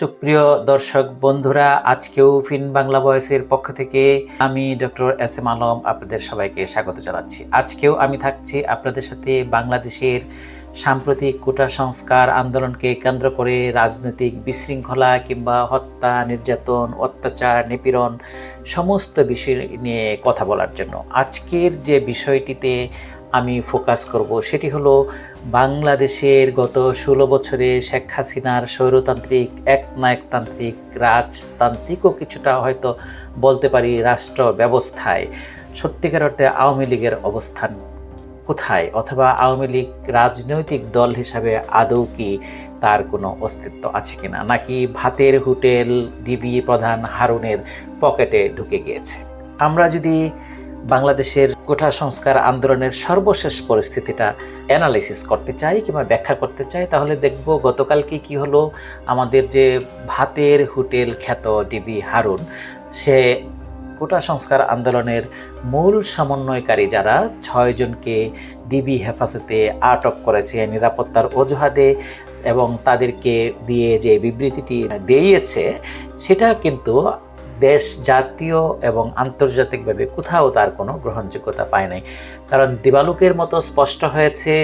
সুপ্রিয় দর্শক বন্ধুরা, আজকেও ফিন বাংলা ভয়েসের পক্ষ থেকে আমি ডক্টর এস এম আলম আপনাদের সবাইকে স্বাগত জানাচ্ছি। আজকেও আমি থাকছি আপনাদের সাথে বাংলাদেশের সাম্প্রতিক কোটা সংস্কার আন্দোলনকে কেন্দ্র করে রাজনৈতিক বিশৃঙ্খলা কিংবা হত্যা, নির্যাতন, অত্যাচার, নিপীড়ন, সমস্ত বিষয় নিয়ে কথা বলার জন্য। আজকের যে বিষয়টিতে আমি ফোকাস করব। সেটি হলো বাংলাদেশের গত ষোলো বছরে শেখ হাসিনার স্বৈরতান্ত্রিক, একনায়কতান্ত্রিক রাজতান্ত্রিকও কিছুটা হয়তো বলতে পারি রাষ্ট্র ব্যবস্থায়। সত্যিকার অর্থে আওয়ামী লীগের অবস্থান কোথায়? অথবা আওয়ামী লীগ রাজনৈতিক দল হিসাবে আদৌ কি তার কোনো অস্তিত্ব আছে কিনা? নাকি ভাতের হোটেল ডিবি প্রধান হারুনের পকেটে ঢুকে গিয়েছে? আমরা যদি বাংলাদেশের কোঠা সংস্কার আন্দোলনের সর্বশেষ পরিস্থিতিটা অ্যানালাইসিস করতে চাই কিংবা ব্যাখ্যা করতে চাই, তাহলে দেখব গতকালকে কি হলো। আমাদের যে ভাতের হোটেল খ্যাত ডিবি হারুন, সে কোটা সংস্কার আন্দোলনের মূল সমন্বয়কারী যারা ছয়জনকে ডিবি হেফাজতে আটক করেছে নিরাপত্তার অজুহাতে এবং তাদেরকে দিয়ে যে বিবৃতিটি দিয়েছে, সেটা কিন্তু দেশ, জাতীয় এবং আন্তর্জাতিকভাবে কোথাও তার কোনো গ্রহণযোগ্যতা পায় নাই। কারণ দিবালুকের মতো স্পষ্ট হয়েছে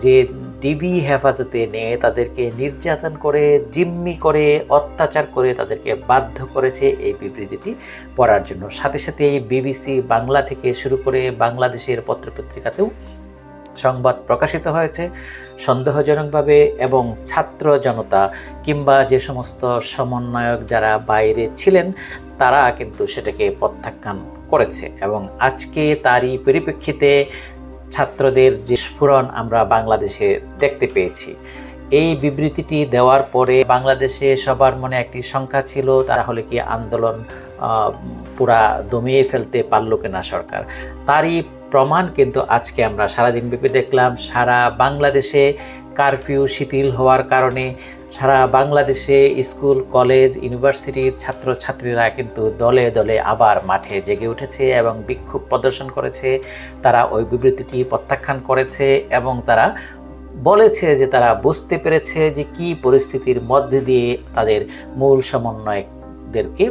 যে ডিবি হেফাজতে নিয়ে তাদেরকে নির্যাতন করে, জিম্মি করে, অত্যাচার করে তাদেরকে বাধ্য করেছে এই বিবৃতিটি পড়ার জন্য। সাথে সাথে বিবিসি বাংলা থেকে শুরু করে বাংলাদেশের পত্রপত্রিকাতেও সংবাদ প্রকাশিত হয়েছে। সন্দেহজনকভাবে এবং ছাত্র জনতা কিংবা যে সমস্ত সমন্বয়ক যারা বাইরে ছিলেন তারা কিন্তু সেটাকে প্রত্যাখ্যান করেছে এবং আজকে তারই পরিপ্রেক্ষিতে ছাত্রদের যে স্ফুরণ আমরা বাংলাদেশে দেখতে পেয়েছি। এই বিবৃতিটি দেওয়ার পরে বাংলাদেশে সবার মনে একটি সংখ্যা ছিল, তাহলে কি আন্দোলন পুরা দমিয়ে ফেলতে পারল কিনা সরকার? তারই প্রমাণ কিন্তু আজকে আমরা সারাদিন ব্যাপী দেখলাম, সারা বাংলাদেশে কারফিউ শিথিল হওয়ার কারণে সারা বাংলাদেশে স্কুল, কলেজ, ইউনিভার্সিটির ছাত্রছাত্রীরা কিন্তু দলে দলে আবার মাঠে জেগে উঠেছে এবং বিক্ষোভ প্রদর্শন করেছে। তারা ওই বিবৃতিটি প্রত্যাখ্যান করেছে এবং তারা বলেছে যে তারা বুঝতে পেরেছে যে কি পরিস্থিতির মধ্যে দিয়ে তাদের মূল সমন্বয়কদেরকে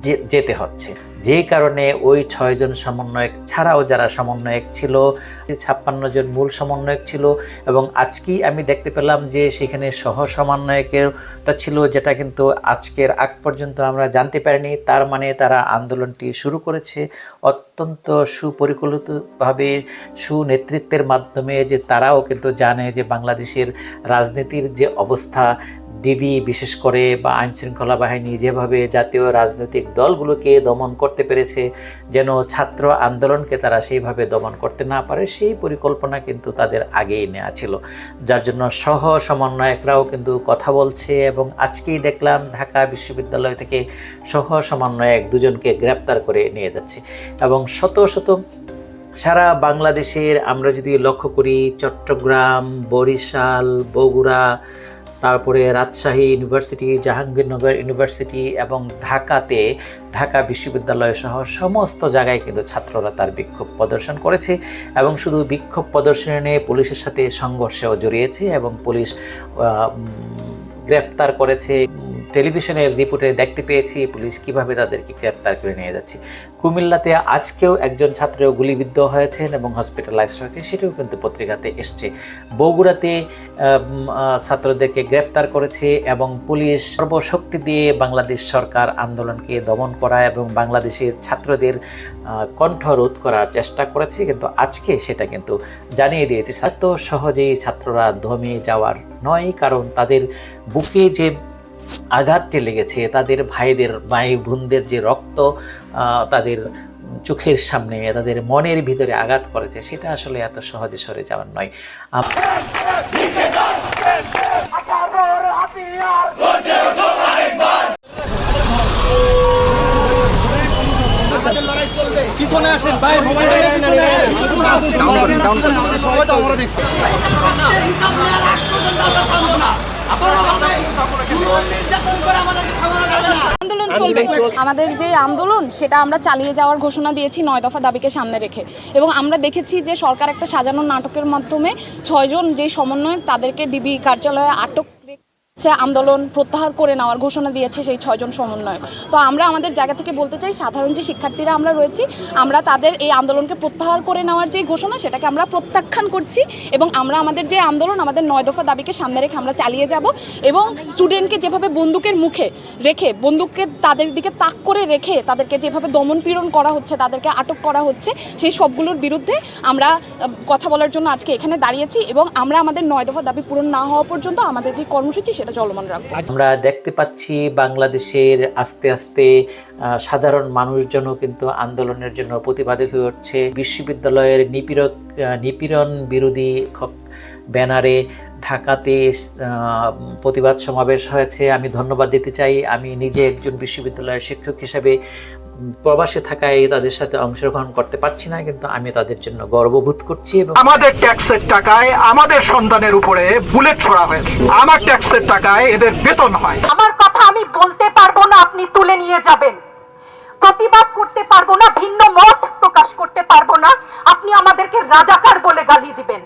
যেতে হচ্ছে। যে কারণে ওই ছয়জন সমন্বয়ক ছাড়াও যারা সমন্বয়ক ছিল, ছাপ্পান্ন জন মূল সমন্বয়ক ছিল এবং আজকেই আমি দেখতে পেলাম যে সেখানে সহ সমন্বয়কেরটা ছিল যেটা কিন্তু আজকের আগ পর্যন্ত আমরা জানতে পারিনি। তার মানে তারা আন্দোলনটি শুরু করেছে অত্যন্ত সুপরিকল্পিতভাবে, সুনেতৃত্বের মাধ্যমে যে তারাও কিন্তু জানে যে বাংলাদেশের রাজনীতির যে অবস্থা ডিবি বিশেষ করে বা আইনশৃঙ্খলা বাহিনী যেভাবে জাতীয় রাজনৈতিক দলগুলোকে দমন করতে পেরেছে, যেন ছাত্র আন্দোলনকে তারা সেইভাবে দমন করতে না পারে, সেই পরিকল্পনা কিন্তু তাদের আগেই নেওয়া ছিল। যার জন্য সহ সমন্বয়করাও কিন্তু কথা বলছে এবং আজকেই দেখলাম ঢাকা বিশ্ববিদ্যালয় থেকে সহ সমন্বয়ক দুজনকে গ্রেপ্তার করে নিয়ে যাচ্ছে এবং শত শত সারা বাংলাদেশের আমরা যদি লক্ষ্য করি, চট্টগ্রাম, বরিশাল, বগুড়া তারপরে রাজশাহী ইউনিভার্সিটি, জাহাঙ্গীরনগর ইউনিভার্সিটি এবং ঢাকাতে ঢাকা বিশ্ববিদ্যালয় সহ সমস্ত জায়গায় কিন্তু ছাত্ররা তার বিক্ষোভ প্রদর্শন করেছে এবং শুধু বিক্ষোভ প্রদর্শনে পুলিশের সাথে সংঘর্ষেও জড়িয়েছে এবং পুলিশ গ্রেফতার করেছে। টেলিভিশনের রিপোর্টে দেখতে পেয়েছি, পুলিশ কীভাবে তাদেরকে গ্রেপ্তার করে নিয়ে যাচ্ছে। কুমিল্লাতে আজকেও একজন ছাত্র গুলিবিদ্ধ হয়েছেন এবং হসপিটালাইজড হয়েছে, সেটাও কিন্তু পত্রিকাতে এসছে। বগুড়াতে ছাত্রদেরকে গ্রেপ্তার করেছে এবং পুলিশ সর্বশক্তি দিয়ে বাংলাদেশ সরকার আন্দোলনকে দমন করা এবং বাংলাদেশের ছাত্রদের কণ্ঠ রোধ করার চেষ্টা করেছে, কিন্তু আজকে সেটা কিন্তু জানিয়ে দিয়েছে। এত সহজেই ছাত্ররা দমে যাওয়ার নয়, কারণ তাদের বুকে যে আঘাতটি লেগেছে তাদের ভাইদের ভাই বোনদের যে রক্ত তাদের চোখের সামনে তাদের মনের ভিতরে আঘাত করেছে সেটা আসলে এত সহজে সরে যাওয়ার নয় পিছনে আন্দোলন চলবে। আমাদের যে আন্দোলন সেটা আমরা চালিয়ে যাওয়ার ঘোষণা দিয়েছি নয় দফা দাবিকে সামনে রেখে। এবং আমরা দেখেছি যে সরকার একটা সাজানো নাটকের মাধ্যমে ছয়জন যে সমন্বয়ক তাদেরকে ডিবি কার্যালয়ে আটক আন্দোলন প্রত্যাহার করে নেওয়ার ঘোষণা দিয়েছে সেই ছয়জন সমন্বয়ক। তো আমরা আমাদের জায়গা থেকে বলতে চাই, সাধারণ যে শিক্ষার্থীরা আমরা রয়েছি, আমরা তাদের এই আন্দোলনকে প্রত্যাহার করে নেওয়ার যে ঘোষণা, সেটাকে আমরা প্রত্যাখ্যান করছি এবং আমরা আমাদের যে আন্দোলন, আমাদের নয় দফা দাবিকে সামনে রেখে আমরা চালিয়ে যাব এবং স্টুডেন্টকে যেভাবে বন্দুকের মুখে রেখে, বন্দুককে তাদের দিকে তাক করে রেখে তাদেরকে যেভাবে দমন পীড়ন করা হচ্ছে, তাদেরকে আটক করা হচ্ছে, সেই সবগুলোর বিরুদ্ধে আমরা কথা বলার জন্য আজকে এখানে দাঁড়িয়েছি এবং আমরা আমাদের নয় দফা দাবি পূরণ না হওয়া পর্যন্ত আমাদের যে কর্মসূচি সেটা চলমান রাখব। আমরা দেখতে পাচ্ছি বাংলাদেশের আস্তে আস্তে সাধারণ মানুষজনও কিন্তু আন্দোলনের জন্য প্রতিবাদী হয়ে উঠছে। বিশ্ববিদ্যালয়ের নিপীড়ক নিপীড়ন বিরোধী ব্যানারে ঢাকাতে আহ, প্রতিবাদ সমাবেশ হয়েছে। আমি ধন্যবাদ দিতে চাই। আমি নিজে একজন বিশ্ববিদ্যালয়ের শিক্ষক হিসেবে প্রবাসে থাকায় তাদের সাথে অংশগ্রহণ করতে পারছি না কিন্তু আমি তাদের জন্য গর্ববোধ করছি এবং আমাদের ট্যাক্সের টাকায় আমাদের সন্তানের উপরে বুলেট ছোড়া হয়েছে। আমার ট্যাক্সের টাকায় এদের বেতন হয়। আমার কথা আমি বলতে পারব না আপনি তুলে নিয়ে যাবেন। প্রতিবাদ করতে পারব না ভিন্ন মত প্রকাশ করতে পারব না। আপনি আমাদেরকে রাজাকার বলে গালি দিবেন।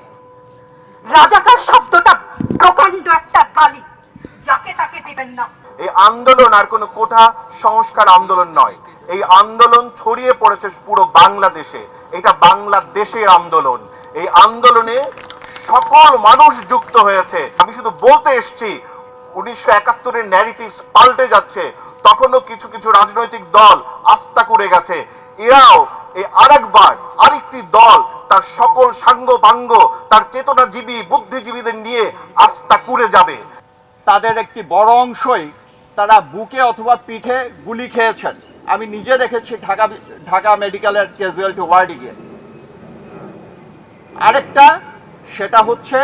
রাজাকার শব্দটা প্রকাণ্ড একটা গালি। যাকে তাকে দিবেন না। এই আন্দোলন আর কোনো কোঠা সংস্কার আন্দোলন নয়। এই আন্দোলন ছড়িয়ে পড়েছে পুরো বাংলাদেশে। এটা বাংলাদেশের আন্দোলন। এই আন্দোলনে সকল মানুষ যুক্ত হয়েছে। আমি শুধু বলতে এসছি, উনিশশো একাত্তরের ন্যারেটিভস পাল্টে যাচ্ছে। তখনও কিছু কিছু রাজনৈতিক দল আস্থা করে গেছে। এরাও এই আরেকবার আরেকটি দল তার সকল সাঙ্গ পাঙ্গ তার চেতনাজীবী, বুদ্ধিজীবীদের নিয়ে আস্থা করে যাবে। তাদের একটি বড় অংশই তারা বুকে অথবা পিঠে গুলি খেয়েছেন। আমি নিজে দেখেছি ঢাকা ঢাকা মেডিকেলের ক্যাজুয়ালিটি ওয়ার্ডে গিয়ে। আরেকটা, সেটা হচ্ছে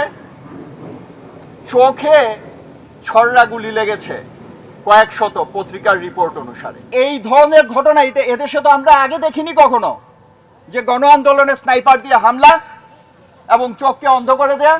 চোখে ছড়রা গুলি লেগেছে। কয়েক শত পত্রিকার রিপোর্ট অনুসারে। এই ধরনের ঘটনা এদেশে তো আমরা আগে দেখিনি কখনো যে গণ আন্দোলনে স্নাইপার দিয়ে হামলা এবং চোখকে অন্ধ করে দেয়া।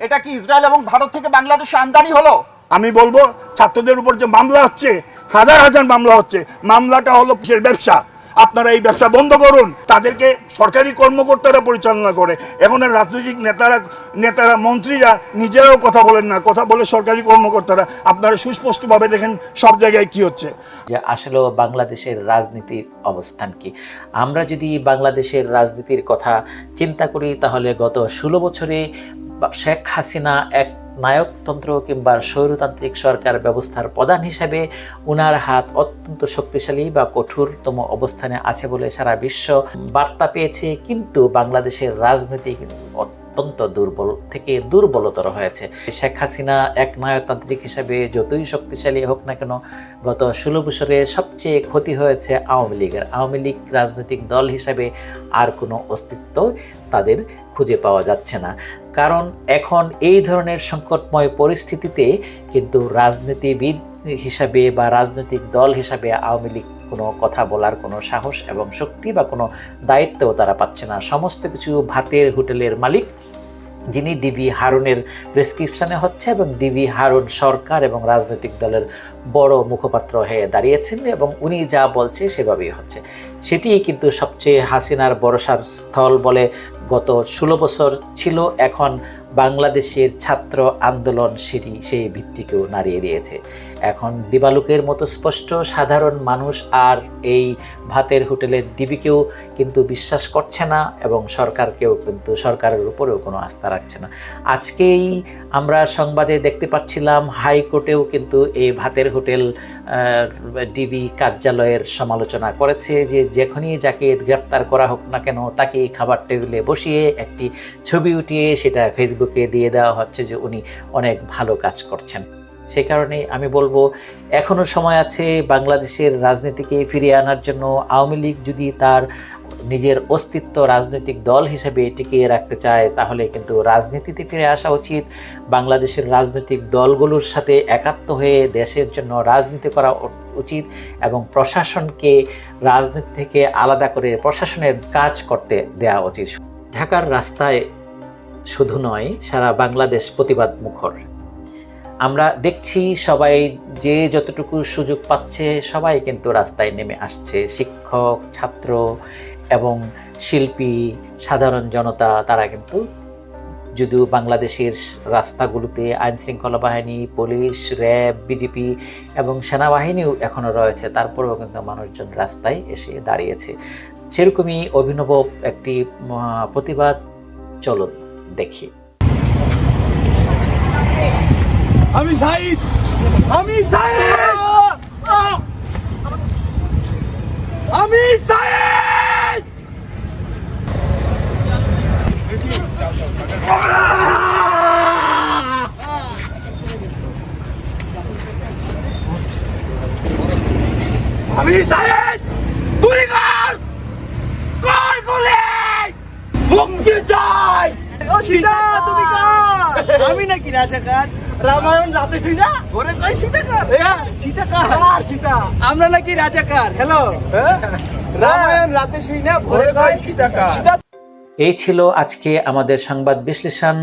এটা কি ইসরায়েল এবং ভারত থেকে বাংলাদেশে আমদানি হলো? আমি বলব, ছাত্রদের উপর যে মামলা হচ্ছে, হাজার হাজার মামলা হচ্ছে। মামলাটা হলো ব্যবসা। আপনারা এই ব্যবসা বন্ধ করুন। তাদেরকে সরকারি কর্মকর্তারা পরিচালনা করে। এখন রাজনৈতিক নেতারা নেতারা, মন্ত্রীরা নিজেরাও কথা বলেন না। কথা বলে সরকারি কর্মকর্তারা। আপনারা সুস্পষ্টভাবে দেখেন সব জায়গায় কি হচ্ছে। যে আসলে বাংলাদেশের রাজনীতির অবস্থান কি? আমরা যদি বাংলাদেশের রাজনীতির কথা চিন্তা করি, তাহলে গত ষোলো বছরে শেখ হাসিনা এক নায়কতন্ত্র কিংবা স্বৈরতান্ত্রিক সরকার ব্যবস্থার প্রধান হিসাবে উনার হাত অত্যন্ত শক্তিশালী বা কঠোরতম অবস্থানে আছে বলে সারা বিশ্ব বার্তা পেয়েছে, কিন্তু বাংলাদেশের রাজনীতি কিন্তু অত্যন্ত দুর্বল থেকে দুর্বলতর হয়েছে। শেখ হাসিনা এক নায়কতান্ত্রিক হিসাবে যতই শক্তিশালী হোক না কেন গত ষোলো বছরে সবচেয়ে ক্ষতি হয়েছে আওয়ামী লীগের। আওয়ামী লীগ রাজনৈতিক দল হিসাবে আর কোনো অস্তিত্ব তাদের খুঁজে পাওয়া যাচ্ছে না। কারণ এখন এই ধরনের সংকটময় পরিস্থিতিতে কিন্তু রাজনীতিবিদ হিসাবে বা রাজনৈতিক দল হিসাবে আওয়ামী লীগ কোনো কথা বলার কোনো সাহস এবং শক্তি বা কোনো দায়িত্বও তারা পাচ্ছে না। সমস্ত কিছু ভাতের হোটেলের মালিক যিনি ডিবি হারুনের প্রেসক্রিপশনে হচ্ছে এবং ডিবি হারুন সরকার এবং রাজনৈতিক দলের বড় মুখপাত্র হয়ে দাঁড়িয়েছেন এবং উনি যা বলছে সেভাবেই হচ্ছে। সেটিই কিন্তু সবচেয়ে হাসিনার ভরসার স্থল বলে গত ষোলো বছর ছিল। এখন বাংলাদেশের ছাত্র আন্দোলন সেটি সেই ভিত্তিকেও নাড়িয়ে দিয়েছে। এখন দিবালুকের মতো স্পষ্ট, সাধারণ মানুষ আর এই ভাতের হোটেলের ডিবিকেও কিন্তু বিশ্বাস করছে না এবং সরকারকেও কিন্তু, সরকারের উপরেও কোনো আস্থা রাখছে না। আজকেই আমরা সংবাদে দেখতে পাচ্ছিলাম, হাইকোর্টেও কিন্তু এই ভাতের হোটেল ডিবি কার্যালয়ের সমালোচনা করেছে যে যখনই যাকে গ্রেপ্তার করা হোক না কেন, তাকে খাবার টেবিলে বসিয়ে একটি ছবি উঠিয়ে সেটা ফেসবুকে দিয়ে দেওয়া হচ্ছে যে উনি অনেক ভালো কাজ করছেন। সে কারণে আমি বলব এখনও সময় আছে বাংলাদেশের রাজনীতিকে ফিরিয়ে আনার জন্য আওয়ামী লীগ যদি তার নিজের অস্তিত্ব রাজনৈতিক দল হিসেবে টিকিয়ে রাখতে চায়, তাহলে কিন্তু রাজনীতিতে ফিরে আসা উচিত। বাংলাদেশের রাজনৈতিক দলগুলোর সাথে একাত্ম হয়ে দেশের জন্য রাজনীতি করা উচিত এবং প্রশাসনকে রাজনীতি থেকে আলাদা করে প্রশাসনের কাজ করতে দেওয়া উচিত। ঢাকার রাস্তায় শুধু নয়, সারা বাংলাদেশ প্রতিবাদ মুখর। আমরা দেখছি সবাই যে যতটুকু সুযোগ পাচ্ছে, সবাই কিন্তু রাস্তায় নেমে আসছে। শিক্ষক, ছাত্র এবং শিল্পী, সাধারণ জনতা, তারা কিন্তু যদিও বাংলাদেশের রাস্তাগুলোতে আইন শৃঙ্খলা বাহিনী, পুলিশ, র্যাব, বিজেপি এবং সেনাবাহিনীও এখনও রয়েছে, তারপরেও কিন্তু মানুষজন রাস্তায় এসে দাঁড়িয়েছে। সেরকমই অভিনব একটি প্রতিবাদ। চলো দেখি। আমি সাইদ! আমি সাইদ! আমি সাইদ! আমি সাইদ! গুলি কর! কর গুলি! মুক্তি চাই! ও সীতা তুমি কার? আমি নাকি রাজাকার? রামায়ণ রাতে শুই না? ওরে কই সীতাকার? সীতাকার। সীতা? আমরা নাকি রাজাকার হ্যালো? রামায়ণ রাতে শুই না ভোরে কই সীতাকার? এই ছিল আজকে আমাদের সংবাদ বিশ্লেষণ।